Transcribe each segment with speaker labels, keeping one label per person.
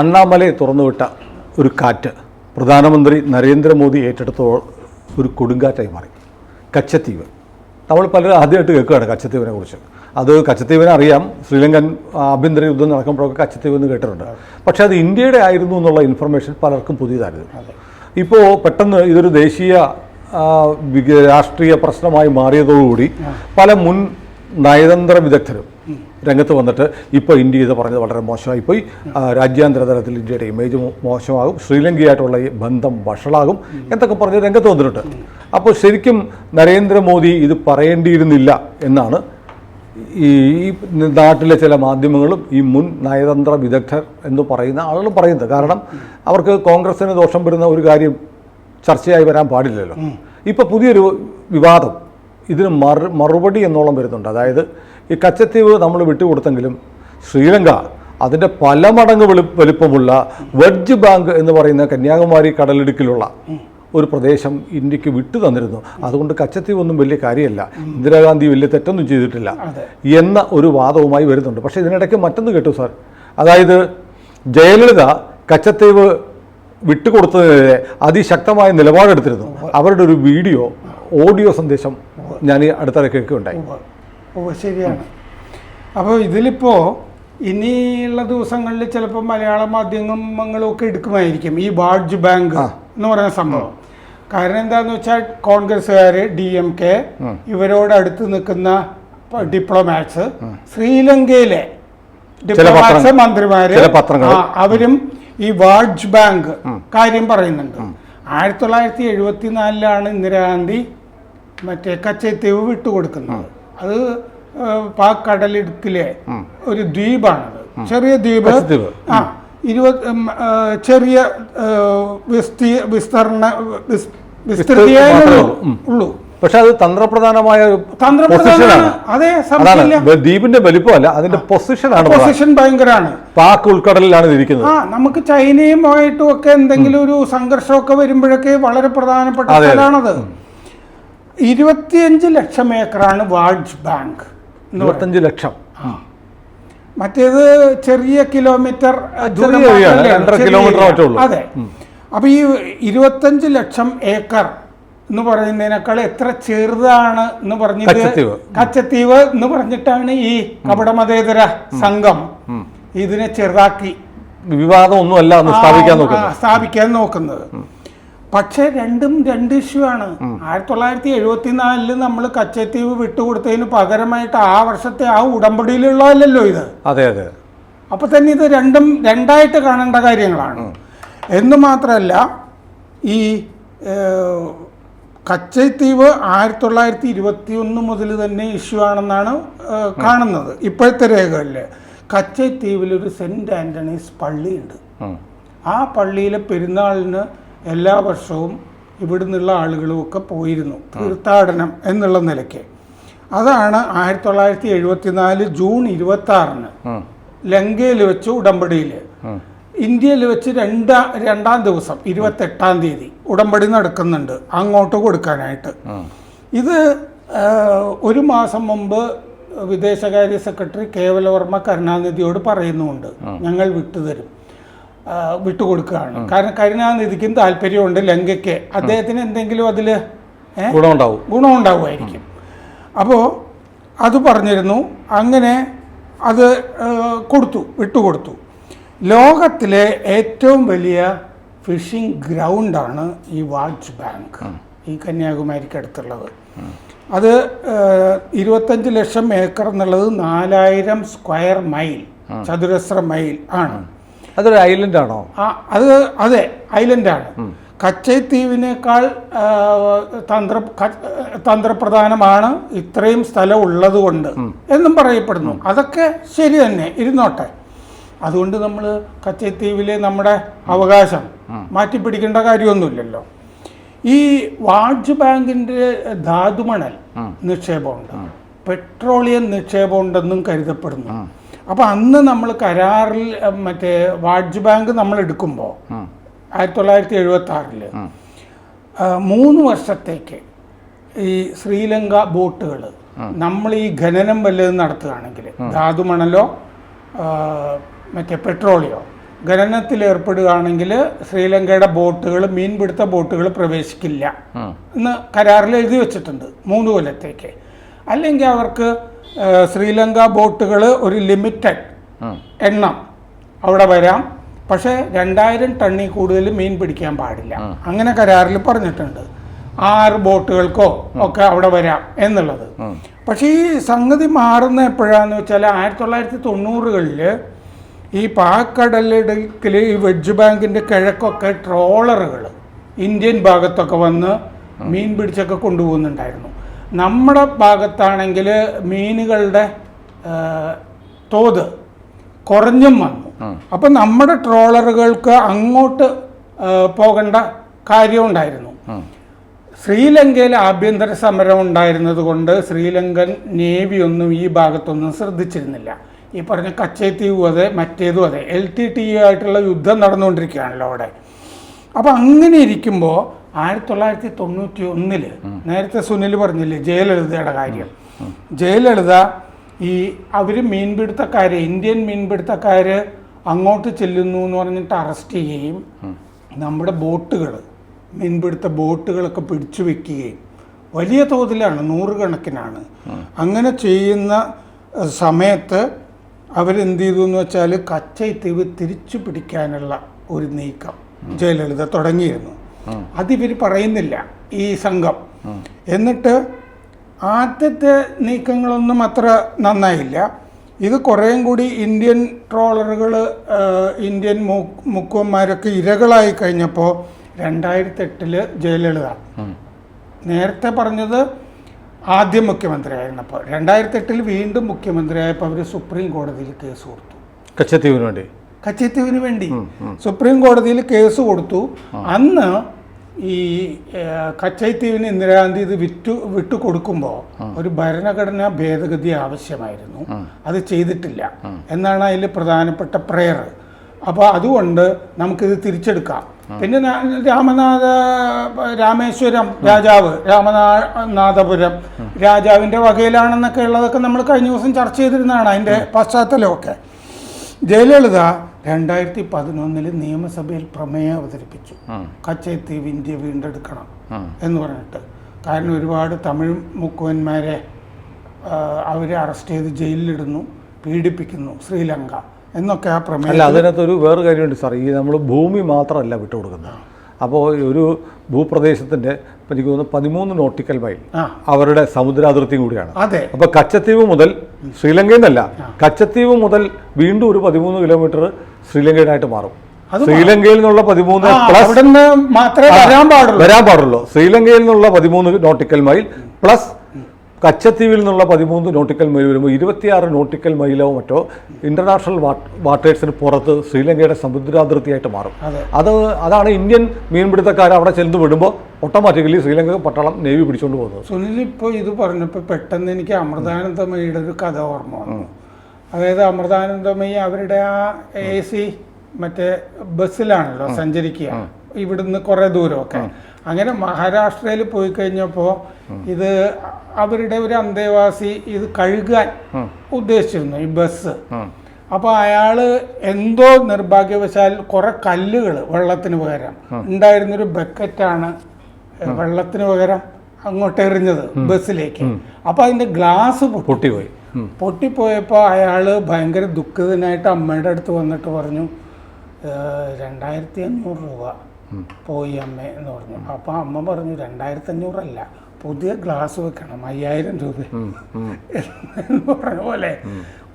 Speaker 1: അണ്ണാമലൈ തുറന്നുവിട്ട ഒരു കാറ്റ് പ്രധാനമന്ത്രി നരേന്ദ്രമോദി ഏറ്റെടുത്ത ഒരു കൊടുങ്കാറ്റായി മാറി. കച്ചത്തീവ്. നമ്മൾ പലരും ആദ്യമായിട്ട് കേൾക്കുകയാണ് കച്ചത്തീവിനെ കുറിച്ച്. അത് കച്ചത്തീവിനെ അറിയാം. ശ്രീലങ്കൻ ആഭ്യന്തര യുദ്ധം നടക്കുമ്പോഴൊക്കെ കച്ചത്തീവ് എന്ന് കേട്ടിട്ടുണ്ട്. പക്ഷേ അത് ഇന്ത്യയുടെ ആയിരുന്നു എന്നുള്ള ഇൻഫർമേഷൻ പലർക്കും പുതിയതായിരുന്നു. ഇപ്പോൾ പെട്ടെന്ന് ഇതൊരു ദേശീയ രാഷ്ട്രീയ പ്രശ്നമായി മാറിയതോടുകൂടി പല മുൻ നയതന്ത്ര വിദഗ്ധരും രംഗത്ത് വന്നിട്ട് ഇപ്പോൾ ഇന്ത്യ ഇത് പറഞ്ഞത് വളരെ മോശമായി പോയി ആ, രാജ്യാന്തര തലത്തിൽ ഇന്ത്യയുടെ ഇമേജ് മോശമാകും ശ്രീലങ്കയായിട്ടുള്ള ഈ ബന്ധം വഷളാകും എന്നൊക്കെ പറഞ്ഞ് രംഗത്ത് വന്നിട്ടുണ്ട്. അപ്പോൾ ശരിക്കും നരേന്ദ്രമോദി ഇത് പറയേണ്ടിയിരുന്നില്ല എന്നാണ് ഈ ഈ നാട്ടിലെ ചില മാധ്യമങ്ങളും ഈ മുൻ നയതന്ത്ര വിദഗ്ധർ എന്ന് പറയുന്ന ആളുകളും പറയുന്നത്. കാരണം അവർക്ക് കോൺഗ്രസിന് ദോഷം വരുന്ന ഒരു കാര്യം ചർച്ചയായി വരാൻ പാടില്ലല്ലോ. ഇപ്പോൾ പുതിയൊരു വിവാദം ഇതിന് മറു മറുപടി എന്നോളം വരുന്നുണ്ട്. അതായത് ഈ കച്ചത്തീവ് നമ്മൾ വിട്ടുകൊടുത്തെങ്കിലും ശ്രീലങ്ക അതിന്റെ പല മടങ്ങ് വെളു വലിപ്പമുള്ള വെഡ്ജ് ബാങ്ക് എന്ന് പറയുന്ന കന്യാകുമാരി കടലിടുക്കിലുള്ള ഒരു പ്രദേശം ഇന്ത്യയ്ക്ക് വിട്ടു തന്നിരുന്നു. അതുകൊണ്ട് കച്ചത്തീവ് ഒന്നും വലിയ കാര്യമല്ല. ഇന്ദിരാഗാന്ധി വലിയ തെറ്റൊന്നും ചെയ്തിട്ടില്ല എന്ന ഒരു വാദവുമായി വരുന്നുണ്ട്. പക്ഷേ ഇതിനിടയ്ക്ക് മറ്റൊന്ന് കേട്ടു സാർ. അതായത് ജയലളിത കച്ചത്തീവ് വിട്ടുകൊടുത്തതിനെതിരെ അതിശക്തമായ നിലപാടെടുത്തിരുന്നു. അവരുടെ ഒരു വീഡിയോ ഓഡിയോ സന്ദേശം ഞാൻ അടുത്തിടെ കേൾക്കുകയുണ്ടായി
Speaker 2: ഓ ശരിയാണ്. അപ്പോൾ ഇതിലിപ്പോൾ ഇനിയുള്ള ദിവസങ്ങളിൽ ചിലപ്പോൾ മലയാള മാധ്യമങ്ങളും ഒക്കെ എടുക്കുമായിരിക്കും. ഈ വാഡ്ജ് ബാങ്ക് എന്ന് പറയുന്ന സംഭവം. കാരണം എന്താന്ന് വെച്ചാൽ കോൺഗ്രസ്സുകാർ ഡി എം കെ ഇവരോട് അടുത്ത് നിൽക്കുന്ന ഡിപ്ലോമാറ്റ്സ് ശ്രീലങ്കയിലെ ഡിപ്ലോമാറ്റ്സ്
Speaker 1: മന്ത്രിമാർ
Speaker 2: മന്ത്രിമാര് അവരും ഈ വാഡ്ജ് ബാങ്ക് കാര്യം പറയുന്നുണ്ട്. ആയിരത്തി തൊള്ളായിരത്തി എഴുപത്തിനാലിലാണ് ഇന്ദിരാഗാന്ധി മറ്റേ കച്ചത്തീവ് വിട്ടുകൊടുക്കുന്നത്. അത് പാക് കടലിടുക്കിലെ ഒരു ദ്വീപാണത്. ചെറിയ ദ്വീപ്. ആ ഇരുപത് ചെറിയ വിസ്തീ വിസ്തരണ വിസ്- വിസ്തൃതിയേ ഉള്ളൂ.
Speaker 1: പക്ഷെ അത് തന്ത്രപ്രധാനമായ
Speaker 2: അതെ
Speaker 1: ദ്വീപിന്റെ വലിപ്പമല്ല അതിന്റെ പൊസിഷൻ ആണ്
Speaker 2: പൊസിഷൻ ഭയങ്കരമാണ്
Speaker 1: പാക് ഉൾക്കടലിലാണ് ഇരിക്കുന്നത്.
Speaker 2: ആ നമുക്ക് ചൈനയുമായിട്ടും ഒക്കെ എന്തെങ്കിലും ഒരു സംഘർഷമൊക്കെ വരുമ്പോഴൊക്കെ വളരെ പ്രധാനപ്പെട്ട. സ്ഥലമാണത്. ഇരുപത്തിയഞ്ച് ലക്ഷം ഏക്കറാണ് വാൾഡ് ബാങ്ക്.
Speaker 1: ഇരുപത്തഞ്ച് ലക്ഷം.
Speaker 2: മറ്റേത് ചെറിയ കിലോമീറ്റർ
Speaker 1: കിലോമീറ്റർ.
Speaker 2: അതെ. അപ്പൊ ഈ ഇരുപത്തഞ്ച് ലക്ഷം ഏക്കർ എന്ന് പറയുന്നതിനേക്കാൾ എത്ര ചെറുതാണ് എന്ന് പറഞ്ഞിട്ട്
Speaker 1: കച്ചത്തീവ്.
Speaker 2: എന്ന് പറഞ്ഞിട്ടാണ് ഈ കപടമതേതര സംഘം ഇതിനെ ചെറുതാക്കി
Speaker 1: വിവാദം ഒന്നുമല്ല സ്ഥാപിക്കാൻ നോക്കുന്നത്.
Speaker 2: പക്ഷേ രണ്ടും രണ്ട് ഇഷ്യൂ ആണ്. ആയിരത്തി തൊള്ളായിരത്തി എഴുപത്തി നാലിൽ നമ്മൾ കച്ചത്തീവ് വിട്ടുകൊടുത്തതിന് പകരമായിട്ട് ആ വർഷത്തെ ആ ഉടമ്പടിയിലുള്ളതല്ലല്ലോ ഇത്.
Speaker 1: അതെ അതെ.
Speaker 2: അപ്പൊ തന്നെ ഇത് രണ്ടും രണ്ടായിട്ട് കാണേണ്ട കാര്യങ്ങളാണ്. എന്ന് മാത്രമല്ല ഈ കച്ചത്തീവ് ആയിരത്തി തൊള്ളായിരത്തി ഇരുപത്തി ഒന്ന് മുതൽ തന്നെ ഇഷ്യൂ ആണെന്നാണ് കാണുന്നത്. ഇപ്പോഴത്തെ രേഖകളിൽ കച്ചത്തീവിൽ ഒരു സെന്റ് ആന്റണീസ് പള്ളിയുണ്ട്. ആ പള്ളിയിലെ പെരുന്നാളിന് എല്ലാ വർഷവും ഇവിടെ നിന്നുള്ള ആളുകളും പോയിരുന്നു. തീർത്ഥാടനം എന്നുള്ള നിലയ്ക്ക്. അതാണ് ആയിരത്തി തൊള്ളായിരത്തി എഴുപത്തിനാല് ജൂൺ ഇരുപത്തി ആറിന്. ലങ്കയിൽ വെച്ച് ഉടമ്പടിയിൽ. ഇന്ത്യയിൽ വെച്ച് രണ്ടാ രണ്ടാം ദിവസം ഇരുപത്തെട്ടാം തീയതി ഉടമ്പടി നടക്കുന്നുണ്ട് അങ്ങോട്ട് കൊടുക്കാനായിട്ട്. ഇത് ഒരു മാസം മുമ്പ് വിദേശകാര്യ സെക്രട്ടറി കേവലവർമ്മ കരുണാനിധിയോട് പറയുന്നുമുണ്ട്. ഞങ്ങൾ വിട്ടുതരും. വിട്ടുകൊടുക്കുകയാണ്. കാരണം കരുണാനിധിക്കും താല്പര്യമുണ്ട് ലങ്കയ്ക്ക്. അദ്ദേഹത്തിന് എന്തെങ്കിലും അതിൽ
Speaker 1: ഗുണമുണ്ടാവും.
Speaker 2: ഗുണമുണ്ടാവുമായിരിക്കും. അപ്പോൾ അത് പറഞ്ഞിരുന്നു. അങ്ങനെ അത് കൊടുത്തു വിട്ടുകൊടുത്തു. ലോകത്തിലെ ഏറ്റവും വലിയ ഫിഷിംഗ് ഗ്രൗണ്ടാണ് ഈ വാച്ച് ബാങ്ക് ഈ കന്യാകുമാരിക്ക് അടുത്തുള്ളത്. അത് ഇരുപത്തഞ്ച് ലക്ഷം ഏക്കർ എന്നുള്ളത് നാലായിരം സ്ക്വയർ മൈൽ ചതുരശ്ര മൈൽ ആണ്.
Speaker 1: അതൊരു ഐലൻഡ് ആണോ?
Speaker 2: അത് അതെ ഐലൻഡ് ആണ്. കച്ചൈത്തീവിനേക്കാൾ തന്ത്ര തന്ത്രപ്രധാനമാണ് ഇത്രയും സ്ഥലം ഉള്ളതുകൊണ്ട് എന്നും പറയപ്പെടുന്നു. അതൊക്കെ ശരി തന്നെ ഇരുന്നോട്ടെ. അതുകൊണ്ട് നമ്മൾ കച്ചൈത്തീവിലെ നമ്മുടെ അവകാശം മാറ്റിപ്പിടിക്കേണ്ട കാര്യമൊന്നുമില്ലല്ലോ. ഈ വാജ് ബാങ്കിന്റെ ധാതുമണൽ നിക്ഷേപമുണ്ട്. പെട്രോളിയം നിക്ഷേപമുണ്ടെന്നും കരുതപ്പെടുന്നു. അപ്പോൾ അന്ന് നമ്മൾ കരാറിൽ മറ്റേ വാഡ്ജ് ബാങ്ക് നമ്മൾ എടുക്കുമ്പോൾ ആയിരത്തി തൊള്ളായിരത്തി എഴുപത്തി ആറിൽ മൂന്ന് വർഷത്തേക്ക് ഈ ശ്രീലങ്ക ബോട്ടുകൾ നമ്മൾ ഈ ഖനനം വല്ലതും നടത്തുകയാണെങ്കിൽ ധാതുമണലോ മറ്റേ പെട്രോളിയോ ഖനനത്തിൽ ഏർപ്പെടുകയാണെങ്കിൽ ശ്രീലങ്കയുടെ ബോട്ടുകൾ മീൻപിടുത്ത ബോട്ടുകൾ പ്രവേശിക്കില്ല എന്ന് കരാറിൽ എഴുതി വെച്ചിട്ടുണ്ട് മൂന്ന് കൊല്ലത്തേക്ക്. അല്ലെങ്കിൽ അവർക്ക് ശ്രീലങ്ക ബോട്ടുകൾ ഒരു ലിമിറ്റഡ് എണ്ണം അവിടെ വരാം. പക്ഷേ രണ്ടായിരം ടണ്ണിൽ കൂടുതൽ മീൻ പിടിക്കാൻ പാടില്ല. അങ്ങനെ കരാറിൽ പറഞ്ഞിട്ടുണ്ട്. ആറ് ബോട്ടുകൾക്കോ ഒക്കെ അവിടെ വരാം എന്നുള്ളത്. പക്ഷേ ഈ സംഗതി മാറുന്ന എപ്പോഴാന്ന് വെച്ചാൽ ആയിരത്തി തൊള്ളായിരത്തി തൊണ്ണൂറുകളിൽ ഈ പാക്കടലിടുക്കിൽ ഈ വെഡ്ജ് ബാങ്കിന്റെ കിഴക്കൊക്കെ ട്രോളറുകൾ ഇന്ത്യൻ ഭാഗത്തൊക്കെ വന്ന് മീൻ പിടിച്ചൊക്കെ കൊണ്ടുപോകുന്നുണ്ടായിരുന്നു. നമ്മുടെ ഭാഗത്താണെങ്കിൽ മീനുകളുടെ തോത് കുറഞ്ഞും വന്നു. അപ്പം നമ്മുടെ ട്രോളറുകൾക്ക് അങ്ങോട്ട് പോകേണ്ട കാര്യമുണ്ടായിരുന്നു ശ്രീലങ്കയിൽ ആഭ്യന്തര സമരം ഉണ്ടായിരുന്നത് കൊണ്ട് ശ്രീലങ്കൻ നേവി ഒന്നും ഈ ഭാഗത്തൊന്നും ശ്രദ്ധിച്ചിരുന്നില്ല. ഈ പറഞ്ഞ കച്ചേത്തീവും അതെ മറ്റേതും അതെ എൽ ടി ടി ആയിട്ടുള്ള യുദ്ധം നടന്നുകൊണ്ടിരിക്കുകയാണല്ലോ അവിടെ. അപ്പോൾ അങ്ങനെ ഇരിക്കുമ്പോൾ ആയിരത്തി തൊള്ളായിരത്തി തൊണ്ണൂറ്റി ഒന്നിൽ നേരത്തെ സുനിൽ പറഞ്ഞില്ലേ ജയലളിതയുടെ കാര്യം. ജയലളിത ഈ അവർ മീൻപിടുത്തക്കാര് ഇന്ത്യൻ മീൻപിടുത്തക്കാര് അങ്ങോട്ട് ചെല്ലുന്നു എന്ന് പറഞ്ഞിട്ട് അറസ്റ്റ് ചെയ്യുകയും നമ്മുടെ ബോട്ടുകൾ മീൻപിടുത്ത ബോട്ടുകളൊക്കെ പിടിച്ചു വെക്കുകയും വലിയ തോതിലാണ് നൂറുകണക്കിനാണ്. അങ്ങനെ ചെയ്യുന്ന സമയത്ത് അവരെന്ത് ചെയ്തു എന്ന് വെച്ചാൽ കച്ചൈത്തീവ് തിരിച്ചു പിടിക്കാനുള്ള ഒരു നീക്കം ജയലളിത തുടങ്ങിയിരുന്നു. അതിവർ പറയുന്നില്ല ഈ സംഘം. എന്നിട്ട് ആദ്യത്തെ നീക്കങ്ങളൊന്നും അത്ര നന്നായില്ല. ഇത് കുറേയും കൂടി ഇന്ത്യൻ ട്രോളറുകൾ ഇന്ത്യൻ മുക്കുവന്മാരൊക്കെ ഇരകളായി കഴിഞ്ഞപ്പോൾ രണ്ടായിരത്തി എട്ടിൽ ജയലളിത. നേരത്തെ പറഞ്ഞത് ആദ്യം മുഖ്യമന്ത്രിയായിരുന്നപ്പോൾ രണ്ടായിരത്തി എട്ടിൽ വീണ്ടും മുഖ്യമന്ത്രിയായപ്പോൾ അവർ സുപ്രീം കോടതിയിൽ കേസ് കൊടുത്തു.
Speaker 1: കച്ചത്തീവിന് വേണ്ടി.
Speaker 2: കച്ചത്തീവിന് വേണ്ടി. സുപ്രീം കോടതിയിൽ കേസ് കൊടുത്തു. അന്ന് ഈ കച്ചൈത്തീവിന് ഇന്ദിരാഗാന്ധി ഇത് വിറ്റു വിട്ടു കൊടുക്കുമ്പോൾ ഒരു ഭരണഘടനാ ഭേദഗതി ആവശ്യമായിരുന്നു. അത് ചെയ്തിട്ടില്ല. എന്നാണ് അതിൽ പ്രധാനപ്പെട്ട പ്രയർ. അപ്പോൾ അതുകൊണ്ട് നമുക്കിത് തിരിച്ചെടുക്കാം. പിന്നെ രാമനാഥ രാമേശ്വരം രാജാവ് രാമനാഥപുരം രാജാവിന്റെ വകയിലാണെന്നൊക്കെ ഉള്ളതൊക്കെ നമ്മൾ കഴിഞ്ഞ ദിവസം ചർച്ച ചെയ്തിരുന്നതാണ് അതിന്റെ പശ്ചാത്തലമൊക്കെ. ജയലളിത രണ്ടായിരത്തി പതിനൊന്നിൽ നിയമസഭയിൽ പ്രമേയം അവതരിപ്പിച്ചു. കച്ചൈത്തീവ് ഇന്ത്യ വീണ്ടെടുക്കണം എന്ന് പറഞ്ഞിട്ട്. കാരണം ഒരുപാട് തമിഴ് മുക്കുവന്മാരെ അവരെ അറസ്റ്റ് ചെയ്ത് ജയിലിലിടുന്നു പീഡിപ്പിക്കുന്നു ശ്രീലങ്ക എന്നൊക്കെ ആ
Speaker 1: അല്ല
Speaker 2: പ്രമേയം
Speaker 1: അതിനകത്തൊരു വേറെ കാര്യമുണ്ട് സാർ ഈ നമ്മൾ ഭൂമി മാത്രമല്ല വിട്ടുകൊടുക്കുന്നത്. അപ്പോൾ ഒരു ഭൂപ്രദേശത്തിന്റെ എനിക്ക് തോന്നുന്നു പതിമൂന്ന് നോട്ടിക്കൽ മൈൽ അവരുടെ സമുദ്രാതിർത്തി കൂടിയാണ്.
Speaker 2: അതെ.
Speaker 1: അപ്പോൾ കച്ചത്തീവ് മുതൽ ശ്രീലങ്കയിൽ നിന്നല്ല കച്ചത്തീവ് മുതൽ വീണ്ടും ഒരു പതിമൂന്ന് കിലോമീറ്റർ ശ്രീലങ്കയിലായിട്ട് മാറും. ശ്രീലങ്കയിൽ നിന്നുള്ള പതിമൂന്ന് പ്ലസ്
Speaker 2: അവിടുന്ന് മാത്രമേ വരാൻ പാടുള്ളൂ.
Speaker 1: വരാൻ പാടുള്ളൂ. ശ്രീലങ്കയിൽ നിന്നുള്ള പതിമൂന്ന് നോട്ടിക്കൽ മൈൽ പ്ലസ് കച്ചത്തീവിൽ നിന്നുള്ള പതിമൂന്ന് നോട്ടിക്കൽ മൈൽ വരുമ്പോൾ ഇരുപത്തിയാറ് നോട്ടിക്കൽ മൈലോ മറ്റോ ഇന്റർനാഷണൽ വാട്ടേഴ്സിന് പുറത്ത് ശ്രീലങ്കയുടെ സമുദ്രാതിർത്തിയായിട്ട് മാറും.
Speaker 2: അതെ.
Speaker 1: അത് അതാണ് ഇന്ത്യൻ മീൻപിടുത്തക്കാർ അവിടെ ചെന്ന് വിടുമ്പോൾ ഓട്ടോമാറ്റിക്കലി ശ്രീലങ്ക പട്ടാളം നേവി പിടിച്ചുകൊണ്ട് പോകുന്നത്.
Speaker 2: സുനിൽ ഇപ്പോൾ ഇത് പറഞ്ഞപ്പോൾ പെട്ടെന്ന് എനിക്ക് അമൃതാനന്ദമയുടെ ഒരു കഥ ഓർമ്മ വന്നു. അതായത് അമൃതാനന്ദമയി അവരുടെ ആ എ സി മറ്റേ ബസ്സിലാണല്ലോ സഞ്ചരിക്കുക. ഇവിടുന്ന് കുറേ ദൂരമൊക്കെ. അങ്ങനെ മഹാരാഷ്ട്രയിൽ പോയി കഴിഞ്ഞപ്പോൾ ഇത് അവരുടെ ഒരു അന്തേവാസി ഇത് കഴുകാൻ ഉദ്ദേശിച്ചിരുന്നു ഈ ബസ്. അപ്പൊ അയാൾ എന്തോ നിർഭാഗ്യവശാൽ കുറെ കല്ലുകൾ വെള്ളത്തിന് പകരം. ഉണ്ടായിരുന്നൊരു ബക്കറ്റാണ് വെള്ളത്തിന് പകരം അങ്ങോട്ട് എറിഞ്ഞത് ബസ്സിലേക്ക്. അപ്പൊ അതിന്റെ ഗ്ലാസ് പൊട്ടി.
Speaker 1: പൊട്ടിപ്പോയി. പൊട്ടിപ്പോയപ്പോ
Speaker 2: പൊട്ടിപ്പോയപ്പോൾ അയാൾ ഭയങ്കര ദുഃഖിതനായിട്ട് അമ്മയുടെ അടുത്ത് വന്നിട്ട് പറഞ്ഞു "ഏഹ്, രണ്ടായിരത്തി അഞ്ഞൂറ് രൂപ. പോയി അമ്മ എന്ന് പറഞ്ഞു. അപ്പോൾ അമ്മ പറഞ്ഞു രണ്ടായിരത്തി അഞ്ഞൂറല്ല പുതിയ ഗ്ലാസ് വെക്കണം അയ്യായിരം രൂപ. എന്ന് പറഞ്ഞ പോലെ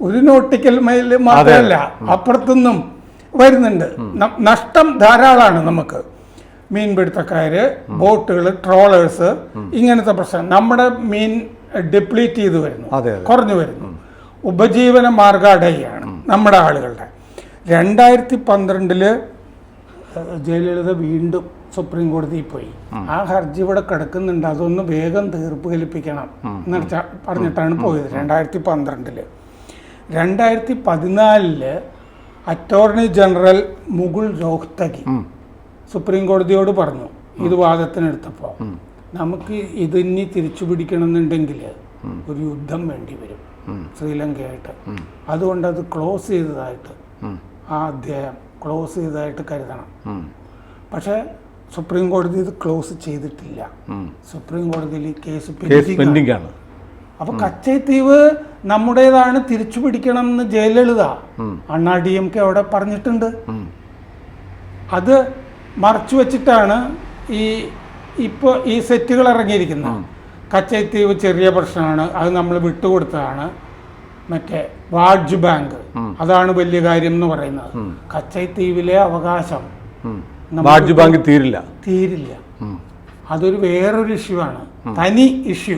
Speaker 2: ഒരു നോട്ടിക്കൽ മൈൽ മാത്രമല്ല അപ്പുറത്തുനിന്നും വരുന്നുണ്ട്. നഷ്ടം ധാരാളമാണ് നമുക്ക്. മീൻപിടുത്തക്കാര് ബോട്ടുകൾ ട്രോളേഴ്സ് ഇങ്ങനത്തെ പ്രശ്നം. നമ്മുടെ മീൻ ഡിപ്ലീറ്റ് ചെയ്ത് വരുന്നു കുറഞ്ഞു വരുന്നു. ഉപജീവന മാർഗാടയാണ് നമ്മുടെ ആളുകളുടെ. രണ്ടായിരത്തി പന്ത്രണ്ടിൽ ജയലളിത വീണ്ടും സുപ്രീം കോടതിയിൽ പോയി. ആ. ഹർജി ഇവിടെ കിടക്കുന്നുണ്ട്. അതൊന്ന് വേഗം തീർപ്പ് കൽപ്പിക്കണം എന്ന് പറഞ്ഞിട്ടാണ് പോയത് രണ്ടായിരത്തി പന്ത്രണ്ടിൽ രണ്ടായിരത്തി പതിനാലിൽ attorney general Mukul Rohatgi supreme കോടതിയോട് പറഞ്ഞു ഇത് വാദത്തിനെടുത്തപ്പോൾ നമുക്ക് ഇതിനി തിരിച്ചു പിടിക്കണമെന്നുണ്ടെങ്കിൽ ഒരു യുദ്ധം വേണ്ടി വരും ശ്രീലങ്കയായിട്ട്. അതുകൊണ്ട് അത് ക്ലോസ് ചെയ്തതായിട്ട് ആ അധ്യായം ക്ലോസ് ചെയ്തതായിട്ട് കരുതണം. പക്ഷെ സുപ്രീം കോടതി ഇത് ക്ലോസ് ചെയ്തിട്ടില്ല. സുപ്രീം കോടതിയിൽ ഈ കേസ്.
Speaker 1: പെൻഡിംഗ് ആണ്
Speaker 2: അപ്പൊ കച്ചൈത്തീവ് നമ്മുടേതാണ് തിരിച്ചു പിടിക്കണം എന്ന് ജയലളിത. അണ്ണാ ഡി എം കെ അവിടെ പറഞ്ഞിട്ടുണ്ട്. അത് മറച്ചു വെച്ചിട്ടാണ് ഈ ഇപ്പോൾ ഈ സെറ്റുകൾ ഇറങ്ങിയിരിക്കുന്നത്. കച്ചൈത്തീവ് ചെറിയ പ്രശ്നമാണ്. അത് നമ്മൾ വിട്ടുകൊടുത്തതാണ്. മറ്റേ വാഡ്ജ് ബാങ്ക്. അതാണ് വലിയ കാര്യം എന്ന് പറയുന്നത്. കച്ചൈത്തീവിലെ അവകാശം.
Speaker 1: വാഡ്ജ് ബാങ്ക് തീരില്ല.
Speaker 2: തീരില്ല. അതൊരു വേറൊരു ഇഷ്യൂ ആണ്. തനി ഇഷ്യൂ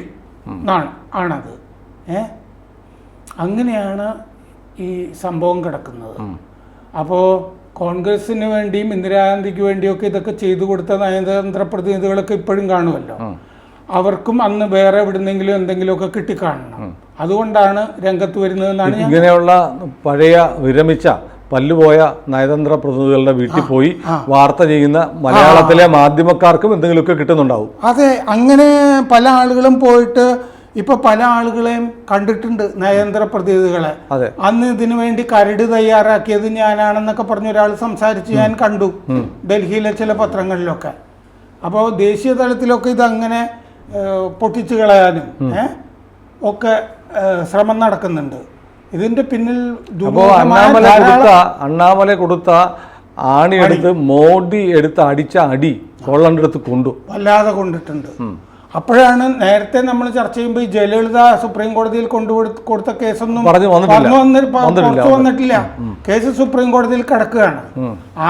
Speaker 2: ആണ് ആണത്. ഏ? അങ്ങനെയാണ് ഈ സംഭവം കിടക്കുന്നത്. അപ്പോൾ കോൺഗ്രസിന് വേണ്ടിയും ഇന്ദിരാഗാന്ധിക്ക് വേണ്ടിയൊക്കെ ഇതൊക്കെ ചെയ്തു കൊടുത്ത നയതന്ത്ര പ്രതിനിധികളൊക്കെ ഇപ്പോഴും കാണുമല്ലോ. അവർക്കും അന്ന് വേറെ എവിടുന്നെങ്കിലും എന്തെങ്കിലുമൊക്കെ കിട്ടിക്കാണണം. അതുകൊണ്ടാണ് രംഗത്ത് വരുന്നതെന്നാണ്
Speaker 1: ഇങ്ങനെയുള്ള പഴയ വിരമിച്ച പല്ലുപോയ നയതന്ത്ര പ്രതിനിധികളുടെ വീട്ടിൽ പോയി വാർത്ത ചെയ്യുന്ന മലയാളത്തിലെ മാധ്യമക്കാർക്കും എന്തെങ്കിലുമൊക്കെ കിട്ടുന്നുണ്ടാവും.
Speaker 2: അതെ അങ്ങനെ പല ആളുകളും പോയിട്ട് ഇപ്പൊ പല ആളുകളെയും കണ്ടിട്ടുണ്ട് നയതന്ത്ര പ്രതിനിധികളെ. അന്ന് ഇതിനു വേണ്ടി കരട് തയ്യാറാക്കിയത് ഞാനാണെന്നൊക്കെ പറഞ്ഞ ഒരാൾ സംസാരിച്ച് ഞാൻ കണ്ടു ഡൽഹിയിലെ ചില പത്രങ്ങളിലൊക്കെ. അപ്പോൾ ദേശീയ തലത്തിലൊക്കെ ഇതങ്ങനെ പൊട്ടിച്ചു കളയാനും ഒക്കെ ശ്രമം നടക്കുന്നുണ്ട്. ഇതിന്റെ പിന്നിൽ
Speaker 1: അണ്ണാമല കൊടുത്ത അണ്ണാമല കൊടുത്ത ആണി എടുത്ത് മോഡി എടുത്ത് അടിച്ച അടി കൊള്ളണ്ടെടുത്ത് കൊണ്ടു.
Speaker 2: വല്ലാതെ കൊണ്ടിട്ടുണ്ട്. അപ്പോഴാണ് നേരത്തെ നമ്മൾ ചർച്ച ചെയ്യുമ്പോൾ ഈ ജയലളിത സുപ്രീം കോടതിയിൽ കൊണ്ടുപോയി കൊടുത്ത കേസൊന്നും
Speaker 1: പറഞ്ഞു.
Speaker 2: പുറത്ത് വന്നിട്ടില്ല. കേസ് സുപ്രീം കോടതിയിൽ കിടക്കുകയാണ്.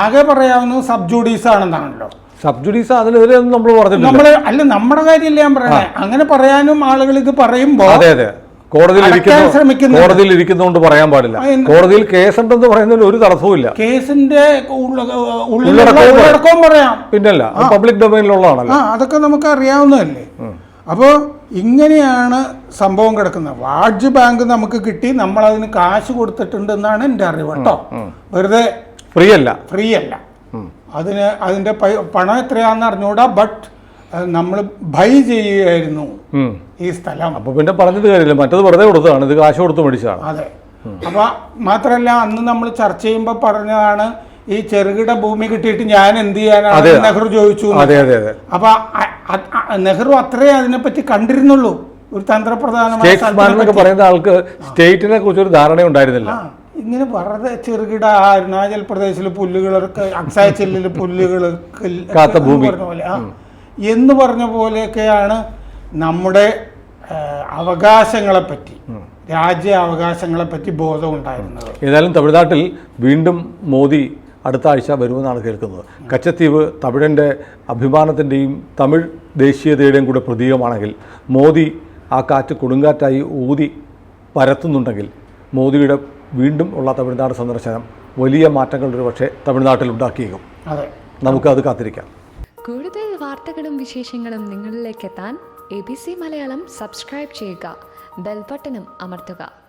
Speaker 2: ആകെ പറയാവുന്നത് സബ് ജുഡീസ് ആണെന്നാണല്ലോ
Speaker 1: സബ്ജുഡീസ് അതിനെതിരെ ഒന്നും നമ്മൾ പറഞ്ഞിട്ടില്ല.
Speaker 2: നമ്മൾ അല്ല നമ്മുടെ കാര്യമല്ല ഞാൻ പറയണേ അങ്ങനെ പറയാനും ആളുകൾ ഇത് പറയുമ്പോ
Speaker 1: അതെ അതെ. കോടതിയിൽ ഇരിക്കുന്നു. കോടതിയിൽ ഇരിക്കുന്നതുകൊണ്ട് പറയാൻ പാടില്ല. കോടതിയിൽ കേസ് കേസുണ്ടെന്ന് പറയുന്നതിൽ ഒരു തടസ്സവും ഇല്ല
Speaker 2: കേസിന്റെ
Speaker 1: ഉള്ളടക്കവും
Speaker 2: പറയാം.
Speaker 1: പിന്നല്ല പബ്ലിക് ഡൊമൈനിലുള്ളതാണല്ലോ.
Speaker 2: അതൊക്കെ നമുക്ക് അറിയാവുന്നതല്ലേ. അപ്പോൾ ഇങ്ങനെയാണ് സംഭവം കിടക്കുന്നത്. വാഡ്ജ് ബാങ്ക് നമുക്ക് കിട്ടി നമ്മൾ അതിന് കാശ് കൊടുത്തിട്ടുണ്ട് എന്നാണ് എന്റെ അറിവ് കേട്ടോ. വെറുതെ
Speaker 1: ഫ്രീ അല്ല
Speaker 2: ഫ്രീ അല്ല അതിന് അതിന്റെ പണം എത്രയാണെന്ന് അറിഞ്ഞുകൂടാ ബട്ട് നമ്മൾ ബൈ ചെയ്യുകയായിരുന്നു ഈ സ്ഥലം.
Speaker 1: അപ്പൊ പിന്നെ പറഞ്ഞത് കാര്യമില്ല. മറ്റത് വെറുതെ കൊടുത്തതാണ്. ഇത് കാശ് കൊടുത്ത് മേടിച്ചതാണ്.
Speaker 2: അതെ. അപ്പൊ മാത്രല്ല അന്ന് നമ്മൾ ചർച്ച ചെയ്യുമ്പോൾ പറഞ്ഞതാണ് ഈ ചെറുകിട ഭൂമി കിട്ടിയിട്ട് ഞാൻ എന്ത് ചെയ്യാനാണ്? നെഹ്റു ചോദിച്ചു അപ്പൊ നെഹ്റു അത്രേ അതിനെപ്പറ്റി കണ്ടിരുന്നുള്ളൂ. ഒരു തന്ത്രപ്രധാനമായ.
Speaker 1: പറയുന്ന ആൾക്ക് സ്റ്റേറ്റിനെ കുറിച്ച് ഒരു ധാരണ ഉണ്ടായിരുന്നില്ല
Speaker 2: ഇങ്ങനെ വെറുതെ ചെറുകിട അരുണാചൽ പ്രദേശിൽ പുല്ലുകളൊക്കെ അക്സായച്ചെല്ലിലെ പുല്ലുകൾ
Speaker 1: കാത്ത ഭൂമി.
Speaker 2: പറഞ്ഞ പോലെ. എന്ന് പറഞ്ഞ പോലെയൊക്കെയാണ് നമ്മുടെ അവകാശങ്ങളെപ്പറ്റി അവകാശങ്ങളെ പറ്റി രാജ്യ അവകാശങ്ങളെ പറ്റി ബോധം ഉണ്ടായിരുന്നത്.
Speaker 1: ഏതായാലും തമിഴ്നാട്ടിൽ വീണ്ടും മോദി അടുത്ത ആഴ്ച വരുമെന്നാണ് കേൾക്കുന്നത്. കച്ചത്തീവ് തമിഴന്റെ അഭിമാനത്തിന്റെയും തമിഴ് ദേശീയതയുടെയും കൂടെ പ്രതീകമാണെങ്കിൽ മോദി ആ കാറ്റ് കൊടുങ്കാറ്റായി ഊതി പരത്തുന്നുണ്ടെങ്കിൽ മോദിയുടെ വീണ്ടും ഉള്ള തമിഴ്നാട് സന്ദർശനം വലിയ മാറ്റങ്ങൾ ഒരു പക്ഷേ തമിഴ്നാട്ടിൽ ഉണ്ടാക്കിയേക്കും
Speaker 2: അതെ
Speaker 1: അത് കാത്തിരിക്കാം.
Speaker 3: കൂടുതൽ വാർത്തകളും വിശേഷങ്ങളും നിങ്ങളിലേക്ക് എത്താൻ A B C Malayalam subscribe ചെയ്യുക. ബെൽബട്ടനും അമർത്തുക.